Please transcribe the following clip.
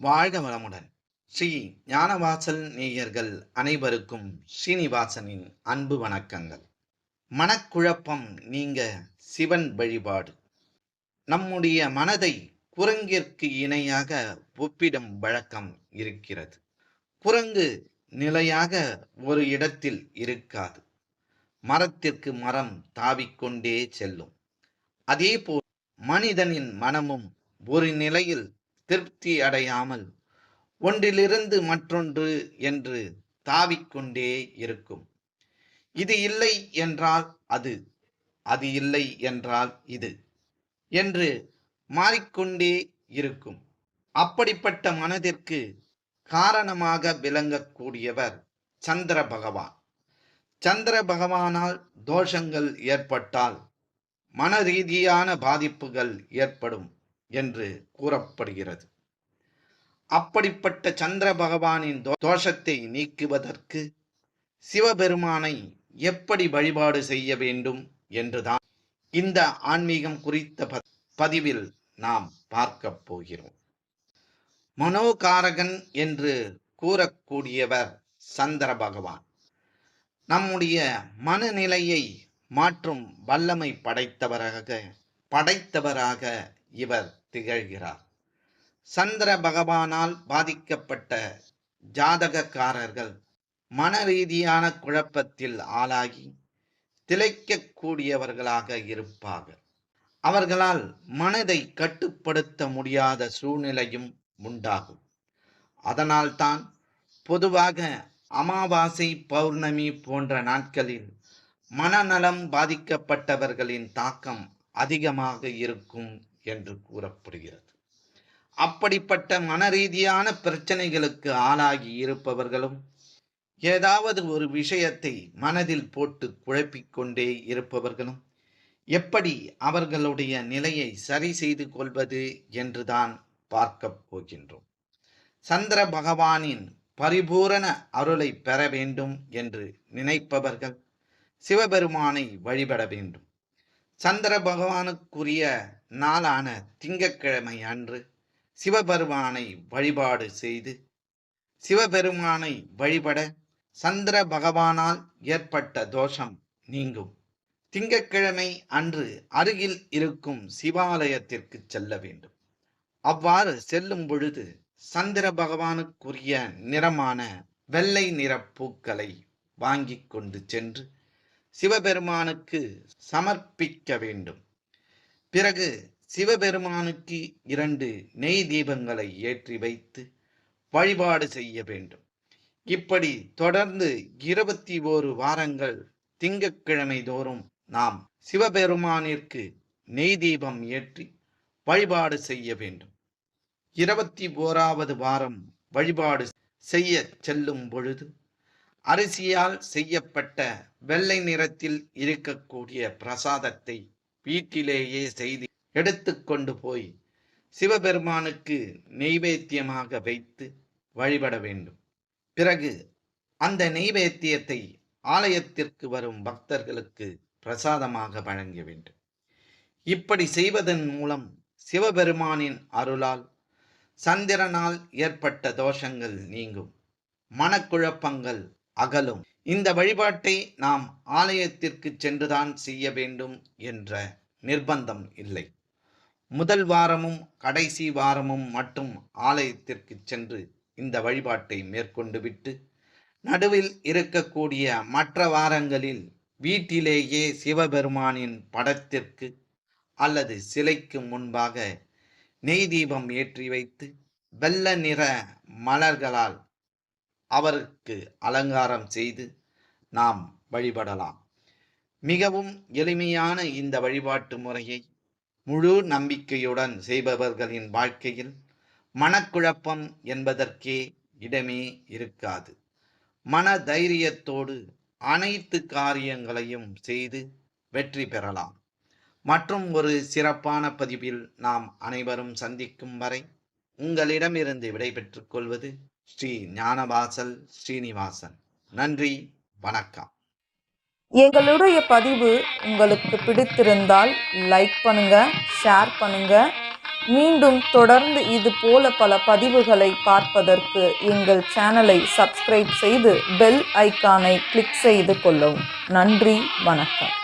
வாழ்க வளமுடன். ஸ்ரீ ஞானவாசல் நேயர்கள் அனைவருக்கும் ஸ்ரீனிவாசனின் அன்பு வணக்கங்கள். மனக்குழப்பம் நீங்க சிவன் வழிபாடு. நம்முடைய மனதை குரங்கிற்கு இணையாக ஒப்பிடும் வழக்கம் இருக்கிறது. குரங்கு நிலையாக ஒரு இடத்தில் இருக்காது. மரத்திற்கு மரம் தாவிக்கொண்டே செல்லும். அதேபோல் மனிதனின் மனமும் ஒரு நிலையில் திருப்தி அடையாமல் ஒன்றிலிருந்து மற்றொன்று என்று தாவிக்கொண்டே இருக்கும். இது இல்லை என்றால் அது அது இல்லை என்றால் இது என்று மாறிக்கொண்டே இருக்கும். அப்படிப்பட்ட மனதிற்கு காரணமாக விளங்கக்கூடியவர் சந்திர பகவான். சந்திர பகவானால் தோஷங்கள் ஏற்பட்டால் மன ரீதியான பாதிப்புகள் ஏற்படும். என்று கூறப்படுகிறது. அப்படிப்பட்ட சந்திர பகவானின் தோஷத்தை நீக்குவதற்கு சிவபெருமானை எப்படி வழிபாடு செய்ய வேண்டும் என்றுதான் இந்த ஆன்மீகம் குறித்த பதிவில் நாம் பார்க்க போகிறோம். மனோகாரகன் என்று கூறக்கூடியவர் சந்திர பகவான். நம்முடைய மனநிலையை மாற்றும் வல்லமை படைத்தவராக படைத்தவராக இவர் திகழ்கிறார். சந்திர பகவானால் பாதிக்கப்பட்ட ஜாதகக்காரர்கள் மன ரீதியான குழப்பத்தில் ஆளாகி திளைக்கக்கூடியவர்களாக இருப்பார்கள். அவர்களால் மனதை கட்டுப்படுத்த முடியாத சூழ்நிலையும் உண்டாகும். அதனால்தான் பொதுவாக அமாவாசை பௌர்ணமி போன்ற நாட்களில் மனநலம் பாதிக்கப்பட்டவர்களின் தாக்கம் அதிகமாக இருக்கும் என்று கூறப்படுகிறது. அப்படிப்பட்ட மனரீதியான பிரச்சனைகளுக்கு ஆளாகி இருப்பவர்களும் ஏதாவது ஒரு விஷயத்தை மனதில் போட்டு குழப்பிக்கொண்டே இருப்பவர்களும் எப்படி அவர்களுடைய நிலையை சரி செய்து கொள்வது என்றுதான் பார்க்கப் போகின்றோம். சந்திர பகவானின் பரிபூரண அருளை பெற வேண்டும் என்று நினைப்பவர்கள் சிவபெருமானை வழிபட வேண்டும். சந்திர பகவானுக்குரிய நாளான திங்கட்கிழமை அன்று சிவபெருமானை வழிபாடு செய்து சிவபெருமானை வழிபட சந்திர பகவானால் ஏற்பட்ட தோஷம் நீங்கும். திங்கட்கிழமை அன்று அருகில் இருக்கும் சிவாலயத்திற்கு செல்ல வேண்டும். அவ்வாறு செல்லும் பொழுது சந்திர பகவானுக்குரிய நிறமான வெள்ளை நிற பூக்களை வாங்கிக் கொண்டு சென்று சிவபெருமானுக்கு சமர்ப்பிக்க வேண்டும். பிறகு சிவபெருமானுக்கு இரண்டு நெய் தீபங்களை ஏற்றி வைத்து வழிபாடு செய்ய வேண்டும். இப்படி தொடர்ந்து இருபத்தி ஓரு வாரங்கள் திங்கட்கிழமை தோறும் நாம் சிவபெருமானிற்கு நெய் தீபம் ஏற்றி வழிபாடு செய்ய வேண்டும். இருபத்தி ஓராவது வாரம் வழிபாடு செய்ய செல்லும் பொழுது அரிசியால் செய்யப்பட்ட வெள்ளை நிறத்தில் இருக்கக்கூடிய பிரசாதத்தை வீட்டிலேயே செய்து எடுத்துக்கொண்டு போய் சிவபெருமானுக்கு நெய்வேத்தியமாக வைத்து வழிபட வேண்டும். பிறகு அந்த நெய்வேத்தியத்தை ஆலயத்திற்கு வரும் பக்தர்களுக்கு பிரசாதமாக வழங்க வேண்டும். இப்படி செய்வதன் மூலம் சிவபெருமானின் அருளால் சந்திரனால் ஏற்பட்ட தோஷங்கள் நீங்கும். மனக்குழப்பங்கள் அகலும். இந்த வழிபாட்டை நாம் ஆலயத்திற்கு சென்றுதான் செய்ய வேண்டும் என்ற நிர்பந்தம் இல்லை. முதல் வாரமும் கடைசி வாரமும் மட்டும் ஆலயத்திற்கு சென்று இந்த வழிபாட்டை மேற்கொண்டு விட்டு நடுவில் இருக்கக்கூடிய மற்ற வாரங்களில் வீட்டிலேயே சிவபெருமானின் படத்திற்கு அல்லது சிலைக்கு முன்பாக நெய் தீபம் ஏற்றி வைத்து வெள்ள நிற மலர்களால் அவருக்கு அலங்காரம் செய்து நாம் வழிபடலாம். மிகவும் எளிமையான இந்த வழிபாட்டு முறையை முழு நம்பிக்கையுடன் செய்பவர்களின் வாழ்க்கையில் மனக்குழப்பம் என்பதற்கே இடமே இருக்காது. மன தைரியத்தோடு அனைத்து காரியங்களையும் செய்து வெற்றி பெறலாம். மற்றும் ஒரு சிறப்பான பதிவில் நாம் அனைவரும் சந்திக்கும் வரை உங்களிடமிருந்து விடைபெற்றுக் கொள்வது ஸ்ரீ ஞானவாசல் ஸ்ரீனிவாசன். நன்றி வணக்கம். எங்களுடைய பதிவு உங்களுக்கு பிடித்திருந்தால் லைக் பண்ணுங்க ஷேர் பண்ணுங்க. மீண்டும் தொடர்ந்து இது போல பல பதிவுகளை பார்ப்பதற்கு எங்கள் சேனலை சப்ஸ்கிரைப் செய்து பெல் ஐக்கானை கிளிக் செய்து கொள்ளவும். நன்றி வணக்கம்.